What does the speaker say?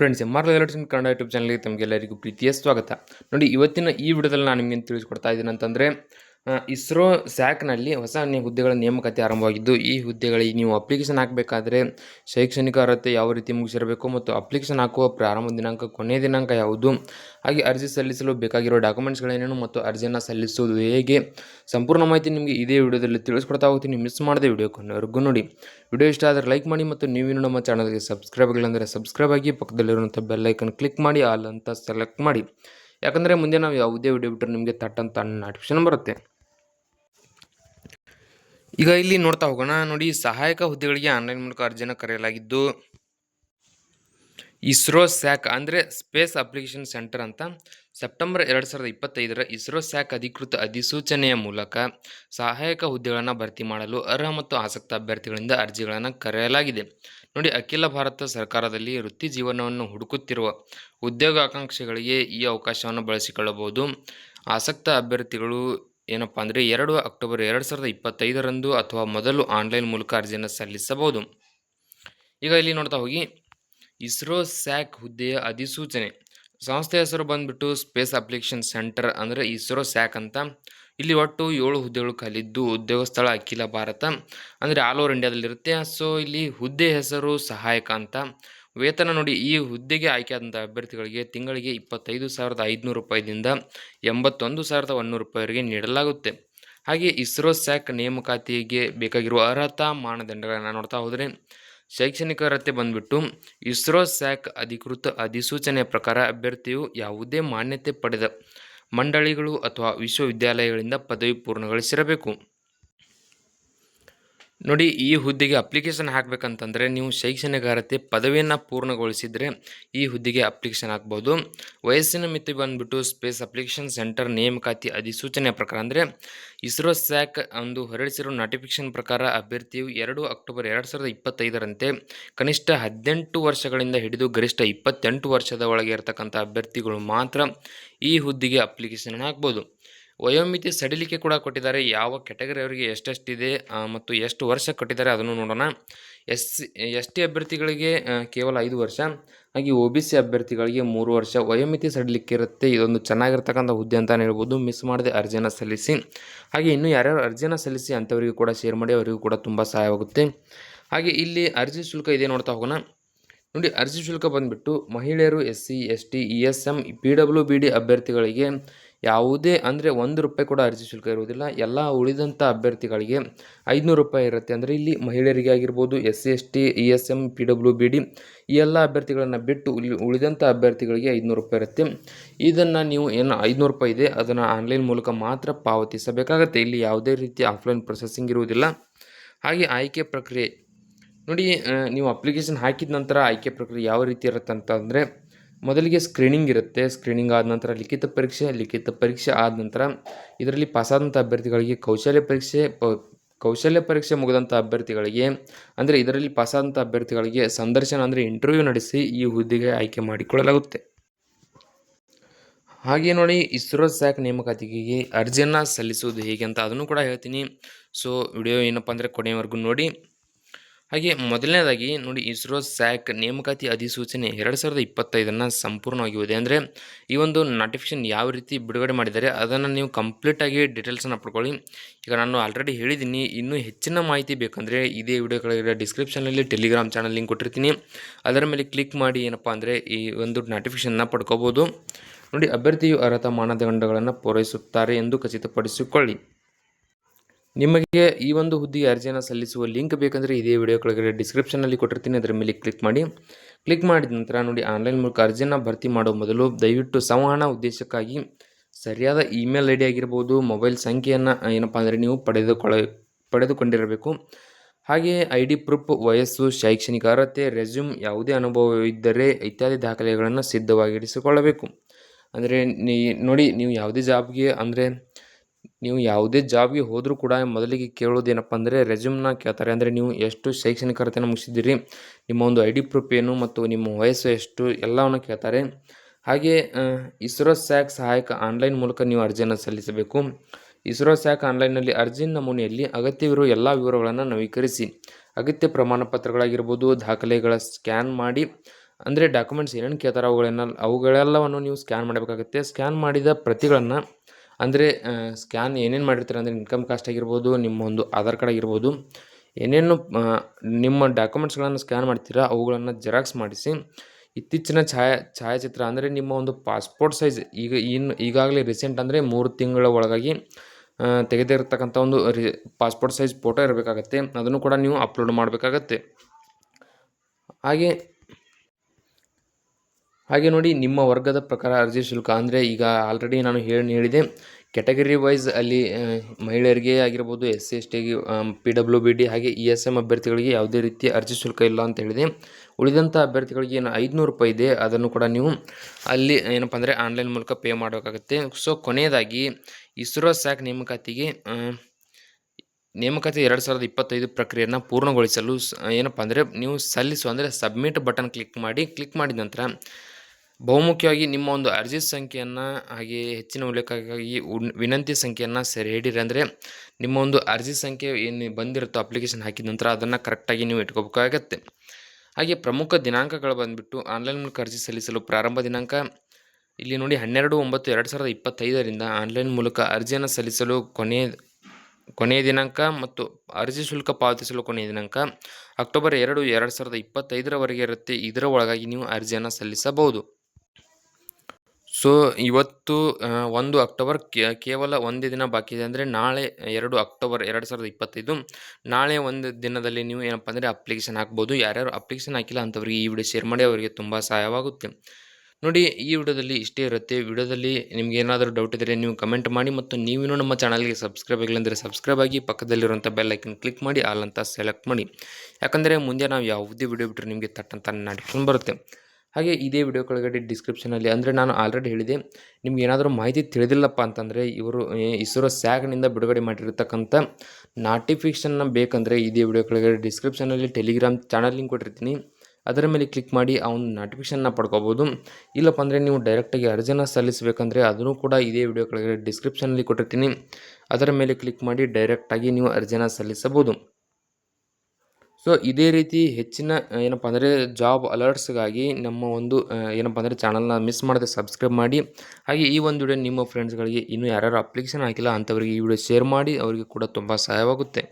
Friends M R ಎಲೆಕ್ಟ್ರಿನ್ Kannada YouTube ಚಾನಲ್ಗೆ ತಮಗೆಲ್ಲರಿಗೂ ಪ್ರೀತಿಯ ಸ್ವಾಗತ. ನೋಡಿ, ಇವತ್ತಿನ ಈ ವಿಡಿಯೋದಲ್ಲಿ ನಾನು ನಿಮಗೆ ತಿಳಿಸ್ಕೊಡ್ತಾ ಇದ್ದೀನಿ ಅಂತಂದರೆ ಇಸ್ರೋ ಸ್ಯಾಕ್ನಲ್ಲಿ ಹೊಸ ಹುದ್ದೆಗಳ ನೇಮಕಾತಿ ಆರಂಭವಾಗಿದ್ದು, ಈ ಹುದ್ದೆಗಳಿಗೆ ನೀವು ಅಪ್ಲಿಕೇಶನ್ ಹಾಕಬೇಕಾದ್ರೆ ಶೈಕ್ಷಣಿಕ ಅರ್ಹತೆ ಯಾವ ರೀತಿ ಮುಗಿಸಿರಬೇಕು ಮತ್ತು ಅಪ್ಲಿಕೇಶನ್ ಹಾಕುವ ಪ್ರಾರಂಭ ದಿನಾಂಕ, ಕೊನೆಯ ದಿನಾಂಕ ಯಾವುದು? ಹಾಗೆ ಅರ್ಜಿ ಸಲ್ಲಿಸಲು ಬೇಕಾಗಿರೋ ಡಾಕ್ಯುಮೆಂಟ್ಸ್ಗಳೇನೇನು ಮತ್ತು ಅರ್ಜಿಯನ್ನು ಸಲ್ಲಿಸುವುದು ಹೇಗೆ? ಸಂಪೂರ್ಣ ಮಾಹಿತಿ ನಿಮಗೆ ಇದೇ ವಿಡಿಯೋದಲ್ಲಿ ತಿಳಿಸ್ಕೊಡ್ತಾ ಹೋಗ್ತೀನಿ. ಮಿಸ್ ಮಾಡದೆ ವಿಡಿಯೋ ಕೊನೆವರೆಗೂ ನೋಡಿ. ವಿಡಿಯೋ ಇಷ್ಟ ಆದರೆ ಲೈಕ್ ಮಾಡಿ ಮತ್ತು ನೀವಿನ್ನು ನಮ್ಮ ಚಾನಲ್ಗೆ ಸಬ್ಸ್ಕ್ರೈಬ್ ಆಗಿಲ್ಲ ಅಂದರೆ ಸಬ್ಸ್ಕ್ರೈಬ್ ಆಗಿ ಪಕ್ಕದಲ್ಲಿರುವಂಥ ಬೆಲ್ಲೈಕನ್ ಕ್ಲಿಕ್ ಮಾಡಿ, ಆಲ್ ಅಂತ ಸೆಲೆಕ್ಟ್ ಮಾಡಿ. ಯಾಕಂದರೆ ಮುಂದೆ ನಾವು ಯಾವುದೇ ವಿಡಿಯೋ ಬಿಟ್ಟರೆ ನಿಮಗೆ ತಟ್ಟಂತ ನೋಟಿಫಿಕೇಶನ್ ಬರುತ್ತೆ. ಈಗ ಇಲ್ಲಿ ನೋಡ್ತಾ ಹೋಗೋಣ. ನೋಡಿ, ಸಹಾಯಕ ಹುದ್ದೆಗಳಿಗೆ ಆನ್ಲೈನ್ ಮೂಲಕ ಅರ್ಜಿಯನ್ನು ಕರೆಯಲಾಗಿದ್ದು, ಇಸ್ರೋ ಸ್ಯಾಕ್ ಅಂದರೆ ಸ್ಪೇಸ್ ಅಪ್ಲಿಕೇಶನ್ ಸೆಂಟರ್ ಅಂತ ಸೆಪ್ಟೆಂಬರ್ ಎರಡು ಸಾವಿರದ ಇಪ್ಪತ್ತೈದರ ಇಸ್ರೋ ಸ್ಯಾಕ್ ಅಧಿಕೃತ ಅಧಿಸೂಚನೆಯ ಮೂಲಕ ಸಹಾಯಕ ಹುದ್ದೆಗಳನ್ನು ಭರ್ತಿ ಮಾಡಲು ಅರ್ಹ ಮತ್ತು ಆಸಕ್ತ ಅಭ್ಯರ್ಥಿಗಳಿಂದ ಅರ್ಜಿಗಳನ್ನು ಕರೆಯಲಾಗಿದೆ. ನೋಡಿ, ಅಖಿಲ ಭಾರತ ಸರ್ಕಾರದಲ್ಲಿ ವೃತ್ತಿ ಜೀವನವನ್ನು ಹುಡುಕುತ್ತಿರುವ ಉದ್ಯೋಗಾಕಾಂಕ್ಷಿಗಳಿಗೆ ಈ ಅವಕಾಶವನ್ನು ಬಳಸಿಕೊಳ್ಳಬಹುದು. ಆಸಕ್ತ ಅಭ್ಯರ್ಥಿಗಳು ಏನಪ್ಪ ಅಂದರೆ ಎರಡು ಅಕ್ಟೋಬರ್ ಎರಡು ಸಾವಿರದ ಇಪ್ಪತ್ತೈದರಂದು ಅಥವಾ ಮೊದಲು ಆನ್ಲೈನ್ ಮೂಲಕ ಅರ್ಜಿಯನ್ನು ಸಲ್ಲಿಸಬಹುದು. ಈಗ ಇಲ್ಲಿ ನೋಡ್ತಾ ಹೋಗಿ, ಇಸ್ರೋ ಸ್ಯಾಕ್ ಹುದ್ದೆಯ ಅಧಿಸೂಚನೆ. ಸಂಸ್ಥೆ ಹೆಸರು ಬಂದುಬಿಟ್ಟು ಸ್ಪೇಸ್ ಅಪ್ಲಿಕೇಶನ್ ಸೆಂಟರ್ ಅಂದರೆ ಇಸ್ರೋ ಸ್ಯಾಕ್ ಅಂತ. ಇಲ್ಲಿ ಒಟ್ಟು ಏಳು ಹುದ್ದೆಗಳು ಕಲಿದ್ದು ಉದ್ಯೋಗ ಸ್ಥಳ ಅಖಿಲ ಭಾರತ ಅಂದರೆ ಆಲ್ ಓವರ್ ಇಂಡಿಯಾದಲ್ಲಿರುತ್ತೆ. ಸೊ, ಇಲ್ಲಿ ಹುದ್ದೆ ಹೆಸರು ಸಹಾಯಕ ಅಂತ. ವೇತನ ನೋಡಿ ಈ ಹುದ್ದೆಗೆ ಆಯ್ಕೆಯಾದಂಥ ಅಭ್ಯರ್ಥಿಗಳಿಗೆ ತಿಂಗಳಿಗೆ ಇಪ್ಪತ್ತೈದು ಸಾವಿರದ ಐದುನೂರು ರೂಪಾಯಿದಿಂದ ಎಂಬತ್ತೊಂದು ಸಾವಿರದ ಒನ್ನೂರು ರೂಪಾಯಿವರೆಗೆ ನೀಡಲಾಗುತ್ತೆ. ಹಾಗೆ ಇಸ್ರೋ ಸ್ಯಾಕ್ ನೇಮಕಾತಿಗೆ ಬೇಕಾಗಿರುವ ಅರ್ಹತಾ ಮಾನದಂಡಗಳನ್ನು ನೋಡ್ತಾ ಹೋದರೆ, ಶೈಕ್ಷಣಿಕ ಅರ್ಹತೆ ಬಂದ್ಬಿಟ್ಟು ಇಸ್ರೋ ಸ್ಯಾಕ್ ಅಧಿಕೃತ ಅಧಿಸೂಚನೆಯ ಪ್ರಕಾರ ಅಭ್ಯರ್ಥಿಯು ಯಾವುದೇ ಮಾನ್ಯತೆ ಪಡೆದ ಮಂಡಳಿಗಳು ಅಥವಾ ವಿಶ್ವವಿದ್ಯಾಲಯಗಳಿಂದ ಪದವಿ ಪೂರ್ಣಗೊಳಿಸಿರಬೇಕು. ನೋಡಿ, ಈ ಹುದ್ದೆಗೆ ಅಪ್ಲಿಕೇಶನ್ ಹಾಕಬೇಕಂತಂದರೆ ನೀವು ಶೈಕ್ಷಣಿಕ ಅರ್ಹತೆ ಪದವಿಯನ್ನು ಪೂರ್ಣಗೊಳಿಸಿದರೆ ಈ ಹುದ್ದೆಗೆ ಅಪ್ಲಿಕೇಶನ್ ಹಾಕ್ಬೋದು. ವಯಸ್ಸಿನ ಮಿತಿ ಬಂದ್ಬಿಟ್ಟು ಸ್ಪೇಸ್ ಅಪ್ಲಿಕೇಶನ್ ಸೆಂಟರ್ ನೇಮಕಾತಿ ಅಧಿಸೂಚನೆಯ ಪ್ರಕಾರ ಅಂದರೆ ಇಸ್ರೋ ಸ್ಯಾಕ್ ಒಂದು ಹೊರಡಿಸಿರೋ ನೋಟಿಫಿಕೇಶನ್ ಪ್ರಕಾರ ಅಭ್ಯರ್ಥಿಯು ಎರಡು ಅಕ್ಟೋಬರ್ ಎರಡು ಸಾವಿರದ ಇಪ್ಪತ್ತೈದರಂತೆ ಕನಿಷ್ಠ ಹದಿನೆಂಟು ವರ್ಷಗಳಿಂದ ಹಿಡಿದು ಗರಿಷ್ಠ ಇಪ್ಪತ್ತೆಂಟು ವರ್ಷದ ಒಳಗೆ ಇರತಕ್ಕಂಥ ಅಭ್ಯರ್ಥಿಗಳು ಮಾತ್ರ ಈ ಹುದ್ದೆಗೆ ಅಪ್ಲಿಕೇಶನ್ ಹಾಕ್ಬೋದು. ವಯೋಮಿತಿ ಸಡಿಲಿಕೆ ಕೂಡ ಕೊಟ್ಟಿದ್ದಾರೆ. ಯಾವ ಕೆಟಗರಿ ಅವರಿಗೆ ಎಷ್ಟೆಷ್ಟಿದೆ ಮತ್ತು ಎಷ್ಟು ವರ್ಷ ಕೊಟ್ಟಿದ್ದಾರೆ ಅದನ್ನು ನೋಡೋಣ. ಎಸ್ ಎಸ್ ಟಿ ಅಭ್ಯರ್ಥಿಗಳಿಗೆ ಕೇವಲ ಐದು ವರ್ಷ. ಹಾಗೆ ಒ ಬಿ ಸಿ ಅಭ್ಯರ್ಥಿಗಳಿಗೆ ಮೂರು ವರ್ಷ. ವಯೋಮಿತಿ ಸಡಿಲಿಕ್ಕೆ ಇರುತ್ತೆ. ಇದೊಂದು ಚೆನ್ನಾಗಿರ್ತಕ್ಕಂಥ ಹುದ್ದೆ ಅಂತಲೇ ಹೇಳ್ಬೋದು. ಮಿಸ್ ಮಾಡದೆ ಅರ್ಜಿಯನ್ನು ಸಲ್ಲಿಸಿ. ಹಾಗೆ ಇನ್ನೂ ಯಾರ್ಯಾರು ಅರ್ಜಿಯನ್ನು ಸಲ್ಲಿಸಿ ಅಂಥವರಿಗೂ ಕೂಡ ಶೇರ್ ಮಾಡಿ ಅವರಿಗೂ ಕೂಡ ತುಂಬ ಸಹಾಯವಾಗುತ್ತೆ ಹಾಗೆ ಇಲ್ಲಿ ಅರ್ಜಿ ಶುಲ್ಕ ಇದೆ ನೋಡ್ತಾ ಹೋಗೋಣ. ನೋಡಿ, ಅರ್ಜಿ ಶುಲ್ಕ ಬಂದುಬಿಟ್ಟು ಮಹಿಳೆಯರು S C S T E S M P W B D ಅಭ್ಯರ್ಥಿಗಳಿಗೆ ಯಾವುದೇ ಅಂದರೆ ಒಂದು ರೂಪಾಯಿ ಕೂಡ ಅರ್ಜಿ ಶುಲ್ಕ ಇರುವುದಿಲ್ಲ. ಎಲ್ಲ ಉಳಿದಂಥ ಅಭ್ಯರ್ಥಿಗಳಿಗೆ ಐದುನೂರು ರೂಪಾಯಿ ಇರುತ್ತೆ. ಅಂದರೆ ಇಲ್ಲಿ ಮಹಿಳೆಯರಿಗೆ ಆಗಿರ್ಬೋದು, S C, S T, E S M P W, B D ಈ ಎಲ್ಲ ಅಭ್ಯರ್ಥಿಗಳನ್ನು ಬಿಟ್ಟು ಇಲ್ಲಿ ಉಳಿದಂಥ ಅಭ್ಯರ್ಥಿಗಳಿಗೆ ಐದುನೂರು ರೂಪಾಯಿ ಇರುತ್ತೆ. ಇದನ್ನು ನೀವು ಏನು ಐದುನೂರು ರೂಪಾಯಿ ಇದೆ, ಅದನ್ನು ಆನ್ಲೈನ್ ಮೂಲಕ ಮಾತ್ರ ಪಾವತಿಸಬೇಕಾಗತ್ತೆ. ಇಲ್ಲಿ ಯಾವುದೇ ರೀತಿ ಆಫ್ಲೈನ್ ಪ್ರೊಸೆಸಿಂಗ್ ಇರುವುದಿಲ್ಲ. ಹಾಗೆ ಆಯ್ಕೆ ಪ್ರಕ್ರಿಯೆ. ನೋಡಿ ನೀವು ಅಪ್ಲಿಕೇಶನ್ ಹಾಕಿದ ನಂತರ ಆಯ್ಕೆ ಪ್ರಕ್ರಿಯೆ ಯಾವ ರೀತಿ ಇರುತ್ತೆ ಅಂತಂದರೆ ಮೊದಲಿಗೆ ಸ್ಕ್ರೀನಿಂಗ್ ಇರುತ್ತೆ. ಸ್ಕ್ರೀನಿಂಗ್ ಆದ ನಂತರ ಲಿಖಿತ ಪರೀಕ್ಷೆ ಲಿಖಿತ ಪರೀಕ್ಷೆ ಆದ ನಂತರ ಇದರಲ್ಲಿ ಪಾಸಾದಂಥ ಅಭ್ಯರ್ಥಿಗಳಿಗೆ ಕೌಶಲ್ಯ ಪರೀಕ್ಷೆ ಕೌಶಲ್ಯ ಪರೀಕ್ಷೆ ಮುಗಿದಂಥ ಅಭ್ಯರ್ಥಿಗಳಿಗೆ, ಅಂದರೆ ಇದರಲ್ಲಿ ಪಾಸಾದಂಥ ಅಭ್ಯರ್ಥಿಗಳಿಗೆ ಸಂದರ್ಶನ ಅಂದರೆ ಇಂಟರ್ವ್ಯೂ ನಡೆಸಿ ಈ ಹುದ್ದೆಗೆ ಆಯ್ಕೆ ಮಾಡಿಕೊಳ್ಳಲಾಗುತ್ತೆ. ಹಾಗೆ ನೋಡಿ, ಇಸ್ರೋ ಸ್ಯಾಕ್ ನೇಮಕಾತಿಗೆ ಅರ್ಜಿಯನ್ನು ಸಲ್ಲಿಸುವುದು ಹೇಗೆ ಅಂತ ಅದನ್ನು ಕೂಡ ಹೇಳ್ತೀನಿ. ಸೊ ವಿಡಿಯೋ ಏನಪ್ಪ ಅಂದರೆ ಕೊನೆಯವರೆಗೂ ನೋಡಿ. ಹಾಗೆ ಮೊದಲನೇದಾಗಿ ನೋಡಿ ಇಸ್ರೋ ಸ್ಯಾಕ್ ನೇಮಕಾತಿ ಅಧಿಸೂಚನೆ ಎರಡು ಸಾವಿರದ ಇಪ್ಪತ್ತೈದನ್ನು ಸಂಪೂರ್ಣವಾಗಿ ಓದಿ ಅಂದರೆ ಈ ಒಂದು ನೋಟಿಫಿಕೇಶನ್ ಯಾವ ರೀತಿ ಬಿಡುಗಡೆ ಮಾಡಿದ್ದಾರೆ ಅದನ್ನು ನೀವು ಕಂಪ್ಲೀಟಾಗಿ ಡೀಟೇಲ್ಸನ್ನು ಪಡ್ಕೊಳ್ಳಿ. ಈಗ ನಾನು ಆಲ್ರೆಡಿ ಹೇಳಿದ್ದೀನಿ, ಇನ್ನೂ ಹೆಚ್ಚಿನ ಮಾಹಿತಿ ಬೇಕಂದರೆ ಇದೇ ವಿಡಿಯೋ ಕೆಳಗಿರೋ ಡಿಸ್ಕ್ರಿಪ್ಷನಲ್ಲಿ ಟೆಲಿಗ್ರಾಮ್ ಚಾನಲ್ ಲಿಂಕ್ ಕೊಟ್ಟಿರ್ತೀನಿ. ಅದರ ಮೇಲೆ ಕ್ಲಿಕ್ ಮಾಡಿ ಏನಪ್ಪ ಅಂದರೆ ಈ ಒಂದು ನೋಟಿಫಿಕೇಶನ್ನ ಪಡ್ಕೋಬೋದು. ನೋಡಿ, ಅಭ್ಯರ್ಥಿಯು ಅರ್ಹತಾ ಮಾನದಂಡಗಳನ್ನು ಪೂರೈಸುತ್ತಾರೆ ಎಂದು ಖಚಿತಪಡಿಸಿಕೊಳ್ಳಿ. ನಿಮಗೆ ಈ ಒಂದು ಹುದ್ದೆಗೆ ಅರ್ಜಿಯನ್ನು ಸಲ್ಲಿಸುವ ಲಿಂಕ್ ಬೇಕಂದರೆ ಇದೇ ವಿಡಿಯೋ ಕೆಳಗಡೆ ಡಿಸ್ಕ್ರಿಪ್ಷನಲ್ಲಿ ಕೊಟ್ಟಿರ್ತೀನಿ. ಅದರ ಮೇಲೆ ಕ್ಲಿಕ್ ಮಾಡಿ. ಕ್ಲಿಕ್ ಮಾಡಿದ ನಂತರ ನೋಡಿ ಆನ್ಲೈನ್ ಮೂಲಕ ಅರ್ಜಿಯನ್ನು ಭರ್ತಿ ಮಾಡುವ ಮೊದಲು ದಯವಿಟ್ಟು ಸಂವಹನ ಉದ್ದೇಶಕ್ಕಾಗಿ ಸರಿಯಾದ ಇಮೇಲ್ ಐ ಡಿ ಆಗಿರ್ಬೋದು ಮೊಬೈಲ್ ಸಂಖ್ಯೆಯನ್ನು ಏನಪ್ಪ ಅಂದರೆ ನೀವು ಪಡೆದುಕೊಳ್ಳ, ಪಡೆದುಕೊಂಡಿರಬೇಕು. ಹಾಗೆಯೇ ಐ ಡಿ ಪ್ರೂಫ್ ವಯಸ್ಸು, ಶೈಕ್ಷಣಿಕ ಅರ್ಹತೆ ರೆಸ್ಯೂಮ್ ಯಾವುದೇ ಅನುಭವವಿದ್ದರೆ ಇತ್ಯಾದಿ ದಾಖಲೆಗಳನ್ನು ಸಿದ್ಧವಾಗಿರಿಸಿಕೊಳ್ಳಬೇಕು. ಅಂದರೆ ನೀ, ನೋಡಿ, ನೀವು ಯಾವುದೇ ಜಾಬ್ಗೆ ಅಂದರೆ ನೀವು ಯಾವುದೇ ಜಾಬ್ಗೆ ಹೋದರೂ ಕೂಡ ಮೊದಲಿಗೆ ಕೇಳೋದೇನಪ್ಪ ಅಂದರೆ ರೆಸ್ಯೂಮ್ನ ಕೇಳ್ತಾರೆ. ಅಂದರೆ ನೀವು ಎಷ್ಟು ಶೈಕ್ಷಣಿಕ ಅರ್ಹತೆನ ಮುಗಿಸಿದ್ದೀರಿ, ನಿಮ್ಮ ಒಂದು ಐ ಡಿ ಪ್ರೂಫ್ ಏನು ಮತ್ತು ನಿಮ್ಮ ವಯಸ್ಸು ಎಷ್ಟು ಎಲ್ಲವನ್ನು ಕೇಳ್ತಾರೆ. ಹಾಗೆ ಇಸ್ರೋ ಸ್ಯಾಕ್ ಸಹಾಯಕ ಆನ್ಲೈನ್ ಮೂಲಕ ನೀವು ಅರ್ಜಿಯನ್ನು ಸಲ್ಲಿಸಬೇಕು. ಇಸ್ರೋ ಸ್ಯಾಕ್ ಆನ್ಲೈನ್ನಲ್ಲಿ ಅರ್ಜಿ ನಮೂನೆಯಲ್ಲಿ ಅಗತ್ಯವಿರುವ ಎಲ್ಲ ವಿವರಗಳನ್ನು ನವೀಕರಿಸಿ. ಅಗತ್ಯ ಪ್ರಮಾಣ ಪತ್ರಗಳಾಗಿರ್ಬೋದು, ದಾಖಲೆಗಳ ಸ್ಕ್ಯಾನ್ ಮಾಡಿ. ಅಂದರೆ ಡಾಕ್ಯುಮೆಂಟ್ಸ್ ಏನೇನು ಕೇಳ್ತಾರೆ ಅವುಗಳನ್ನ, ಅವುಗಳೆಲ್ಲವನ್ನು ನೀವು ಸ್ಕ್ಯಾನ್ ಮಾಡಬೇಕಾಗುತ್ತೆ. ಸ್ಕ್ಯಾನ್ ಮಾಡಿದ ಪ್ರತಿಗಳನ್ನು ಅಂದರೆ ಸ್ಕ್ಯಾನ್ ಏನೇನು ಮಾಡಿರ್ತೀರ ಅಂದರೆ ಇನ್ಕಮ್ ಕಾಸ್ಟ್ ಆಗಿರ್ಬೋದು, ನಿಮ್ಮ ಒಂದು ಆಧಾರ್ ಕಾರ್ಡ್ ಆಗಿರ್ಬೋದು, ಏನೇನು ನಿಮ್ಮ ಡಾಕ್ಯುಮೆಂಟ್ಸ್ಗಳನ್ನು ಸ್ಕ್ಯಾನ್ ಮಾಡ್ತೀರಾ, ಅವುಗಳನ್ನು ಜೆರಾಕ್ಸ್ ಮಾಡಿಸಿ. ಇತ್ತೀಚಿನ ಛಾಯಾ, ಛಾಯಾಚಿತ್ರ ಅಂದರೆ ನಿಮ್ಮ ಒಂದು ಪಾಸ್ಪೋರ್ಟ್ ಸೈಜ್ ಈಗ ಇನ್ನು ಈಗಾಗಲೇ ರೀಸೆಂಟ್ ಅಂದರೆ ಮೂರು ತಿಂಗಳ ಒಳಗಾಗಿ ತೆಗೆದಿರ್ತಕ್ಕಂಥ ಒಂದು ರಿ ಪಾಸ್ಪೋರ್ಟ್ ಸೈಜ್ ಫೋಟೋ ಇರಬೇಕಾಗತ್ತೆ. ಅದನ್ನು ಕೂಡ ನೀವು ಅಪ್ಲೋಡ್ ಮಾಡಬೇಕಾಗತ್ತೆ. ಹಾಗೆ ಹಾಗೆ ನೋಡಿ ನಿಮ್ಮ ವರ್ಗದ ಪ್ರಕಾರ ಅರ್ಜಿ ಶುಲ್ಕ ಅಂದರೆ ಈಗ ಆಲ್ರೆಡಿ ನಾನು ಹೇಳಿ ಹೇಳಿದೆ ಕ್ಯಾಟಗರಿ ವೈಸ್ ಅಲ್ಲಿ ಮಹಿಳೆಯರಿಗೆ ಆಗಿರ್ಬೋದು ಎಸ್ ಸಿ ಎಸ್ ಟಿಗೆ ಪಿ ಡಬ್ಲ್ಯೂ ಬಿ ಡಿ ಹಾಗೆ ಇ ಎಸ್ ಎಂ ಅಭ್ಯರ್ಥಿಗಳಿಗೆ ಯಾವುದೇ ರೀತಿಯ ಅರ್ಜಿ ಶುಲ್ಕ ಇಲ್ಲ ಅಂತ ಹೇಳಿದೆ. ಉಳಿದಂಥ ಅಭ್ಯರ್ಥಿಗಳಿಗೆ ಏನು ಐದುನೂರು ರೂಪಾಯಿ ಇದೆ, ಅದನ್ನು ಕೂಡ ನೀವು ಅಲ್ಲಿ ಏನಪ್ಪ ಅಂದರೆ ಆನ್ಲೈನ್ ಮೂಲಕ ಪೇ ಮಾಡಬೇಕಾಗುತ್ತೆ. ಸೊ ಕೊನೆಯದಾಗಿ ಇಸ್ರೋ ಸ್ಯಾಕ್ ನೇಮಕಾತಿಗೆ ನೇಮಕಾತಿ ಎರಡು ಸಾವಿರದ ಇಪ್ಪತ್ತೈದು ಪ್ರಕ್ರಿಯೆಯನ್ನು ಪೂರ್ಣಗೊಳಿಸಲು ಏನಪ್ಪ ಅಂದರೆ ನೀವು ಸಲ್ಲಿಸು ಅಂದರೆ ಸಬ್ಮಿಟ್ ಬಟನ್ ಕ್ಲಿಕ್ ಮಾಡಿ ಕ್ಲಿಕ್ ಮಾಡಿದ ನಂತರ ಬಹುಮುಖ್ಯವಾಗಿ ನಿಮ್ಮ ಒಂದು ಅರ್ಜಿ ಸಂಖ್ಯೆಯನ್ನು ಹಾಗೆ ಹೆಚ್ಚಿನ ಉಲ್ಲೇಖಕ್ಕಾಗಿ ವಿನಂತಿ ಸಂಖ್ಯೆಯನ್ನು ಸೆರೆ ಹಿಡೀರಿ ಅಂದರೆ ನಿಮ್ಮ ಒಂದು ಅರ್ಜಿ ಸಂಖ್ಯೆ ಏನು ಬಂದಿರುತ್ತೋ ಅಪ್ಲಿಕೇಶನ್ ಹಾಕಿದ ನಂತರ ಅದನ್ನು ಕರೆಕ್ಟಾಗಿ ನೀವು ಇಟ್ಕೋಬೇಕಾಗತ್ತೆ. ಹಾಗೆ ಪ್ರಮುಖ ದಿನಾಂಕಗಳು ಬಂದುಬಿಟ್ಟು ಆನ್ಲೈನ್ ಮೂಲಕ ಅರ್ಜಿ ಸಲ್ಲಿಸಲು ಪ್ರಾರಂಭ ದಿನಾಂಕ ಇಲ್ಲಿ ನೋಡಿ ಹನ್ನೆರಡು, ಒಂಬತ್ತು, ಎರಡು ಸಾವಿರದ ಇಪ್ಪತ್ತೈದರಿಂದ ಆನ್ಲೈನ್ ಮೂಲಕ ಅರ್ಜಿಯನ್ನು ಸಲ್ಲಿಸಲು ಕೊನೆಯ ಕೊನೆಯ ದಿನಾಂಕ ಮತ್ತು ಅರ್ಜಿ ಶುಲ್ಕ ಪಾವತಿಸಲು ಕೊನೆಯ ದಿನಾಂಕ ಅಕ್ಟೋಬರ್ ಎರಡು ಎರಡು ಸಾವಿರದ ಇಪ್ಪತ್ತೈದರವರೆಗೆ ಇರುತ್ತೆ. ಇದರ ಒಳಗಾಗಿ ನೀವು ಅರ್ಜಿಯನ್ನು ಸಲ್ಲಿಸಬಹುದು. ಸೊ ಇವತ್ತು ಒಂದು ಅಕ್ಟೋಬರ್ ಕೇವಲ ಒಂದೇ ದಿನ ಬಾಕಿ ಇದೆ ಅಂದರೆ ನಾಳೆ ಎರಡು ಅಕ್ಟೋಬರ್ ಎರಡು ಸಾವಿರದ ಇಪ್ಪತ್ತೈದು. ನಾಳೆ ಒಂದು ದಿನದಲ್ಲಿ ನೀವು ಏನಪ್ಪ ಅಂದರೆ ಅಪ್ಲಿಕೇಶನ್ ಹಾಕ್ಬೋದು. ಯಾರ್ಯಾರು ಅಪ್ಲಿಕೇಶನ್ ಹಾಕಿಲ್ಲ ಅಂಥವ್ರಿಗೆ ಈ ವಿಡಿಯೋ ಶೇರ್ ಮಾಡಿ ಅವರಿಗೆ ತುಂಬ ಸಹಾಯವಾಗುತ್ತೆ. ನೋಡಿ, ಈ ವಿಡಿಯೋದಲ್ಲಿ ಇಷ್ಟೇ ಇರುತ್ತೆ. ವಿಡಿಯೋದಲ್ಲಿ ನಿಮ್ಗೆ ಏನಾದರೂ ಡೌಟ್ ಇದ್ದರೆ ನೀವು ಕಮೆಂಟ್ ಮಾಡಿ ಮತ್ತು ನೀವಿನ್ನೂ ನಮ್ಮ ಚಾನಲ್ಗೆ ಸಬ್ಸ್ಕ್ರೈಬ್ ಆಗಿಲ್ಲ ಅಂದರೆ ಸಬ್ಸ್ಕ್ರೈಬ್ ಆಗಿ ಪಕ್ಕದಲ್ಲಿರುವಂಥ ಬೆಲ್ ಐಕನ್ ಕ್ಲಿಕ್ ಮಾಡಿ, ಆಲ್ ಅಂತ ಸೆಲೆಕ್ಟ್ ಮಾಡಿ. ಯಾಕಂದರೆ ಮುಂದೆ ನಾವು ಯಾವುದೇ ವಿಡಿಯೋ ಬಿಟ್ಟರೆ ನಿಮಗೆ ತಟ್ಟಂತ ನಡ್ಕೊಂಡು ಬರುತ್ತೆ. ಹಾಗೆ ಇದೇ ವಿಡಿಯೋ ಕೆಳಗಡೆ ಡಿಸ್ಕ್ರಿಪ್ಷನಲ್ಲಿ ಅಂದರೆ ನಾನು ಆಲ್ರೆಡಿ ಹೇಳಿದೆ, ನಿಮ್ಗೆ ಏನಾದರೂ ಮಾಹಿತಿ ತಿಳಿದಿಲ್ಲಪ್ಪ ಅಂತಂದರೆ ಇವರು ಇಸ್ರೋ ಸ್ಯಾಗ್ನಿಂದ ಬಿಡುಗಡೆ ಮಾಡಿರ್ತಕ್ಕಂಥ ನಾಟಿಫಿಕೇಶನ್ನ ಬೇಕಂದರೆ ಇದೇ ವಿಡಿಯೋ ಕೆಳಗಡೆ ಡಿಸ್ಕ್ರಿಪ್ಷನಲ್ಲಿ ಟೆಲಿಗ್ರಾಮ್ ಚಾನಲ್ ಲಿಂಕ್ ಕೊಟ್ಟಿರ್ತೀನಿ. ಅದರ ಮೇಲೆ ಕ್ಲಿಕ್ ಮಾಡಿ, ಆ ಒಂದು ನೋಟಿಫಿಕೇಷನ್ನ ಪಡ್ಕೋಬೋದು. ಇಲ್ಲಪ್ಪ ಅಂದರೆ ನೀವು ಡೈರೆಕ್ಟಾಗಿ ಅರ್ಜಿನ ಸಲ್ಲಿಸಬೇಕಂದ್ರೆ ಅದನ್ನು ಕೂಡ ಇದೇ ವಿಡಿಯೋ ಕೆಳಗಡೆ ಡಿಸ್ಕ್ರಿಪ್ಷನಲ್ಲಿ ಕೊಟ್ಟಿರ್ತೀನಿ. ಅದರ ಮೇಲೆ ಕ್ಲಿಕ್ ಮಾಡಿ ಡೈರೆಕ್ಟಾಗಿ ನೀವು ಅರ್ಜಿನ ಸಲ್ಲಿಸಬಹುದು. ಸೊ ಇದೇ ರೀತಿ ಹೆಚ್ಚಿನ ಏನಪ್ಪ ಅಂದರೆ ಜಾಬ್ ಅಲರ್ಟ್ಸ್ಗಾಗಿ ನಮ್ಮ ಒಂದು ಏನಪ್ಪ ಅಂದರೆ ಚಾನಲ್ನ ಮಿಸ್ ಮಾಡದೆ ಸಬ್ಸ್ಕ್ರೈಬ್ ಮಾಡಿ. ಹಾಗೆ ಈ ಒಂದು ವಿಡಿಯೋ ನಿಮ್ಮ ಫ್ರೆಂಡ್ಸ್ಗಳಿಗೆ ಇನ್ನೂ ಯಾರ್ಯಾರು ಅಪ್ಲಿಕೇಶನ್ ಹಾಕಿಲ್ಲ ಅಂಥವ್ರಿಗೆ ಈ ವಿಡಿಯೋ ಶೇರ್ ಮಾಡಿ, ಅವರಿಗೆ ಕೂಡ ತುಂಬ ಸಹಾಯವಾಗುತ್ತೆ.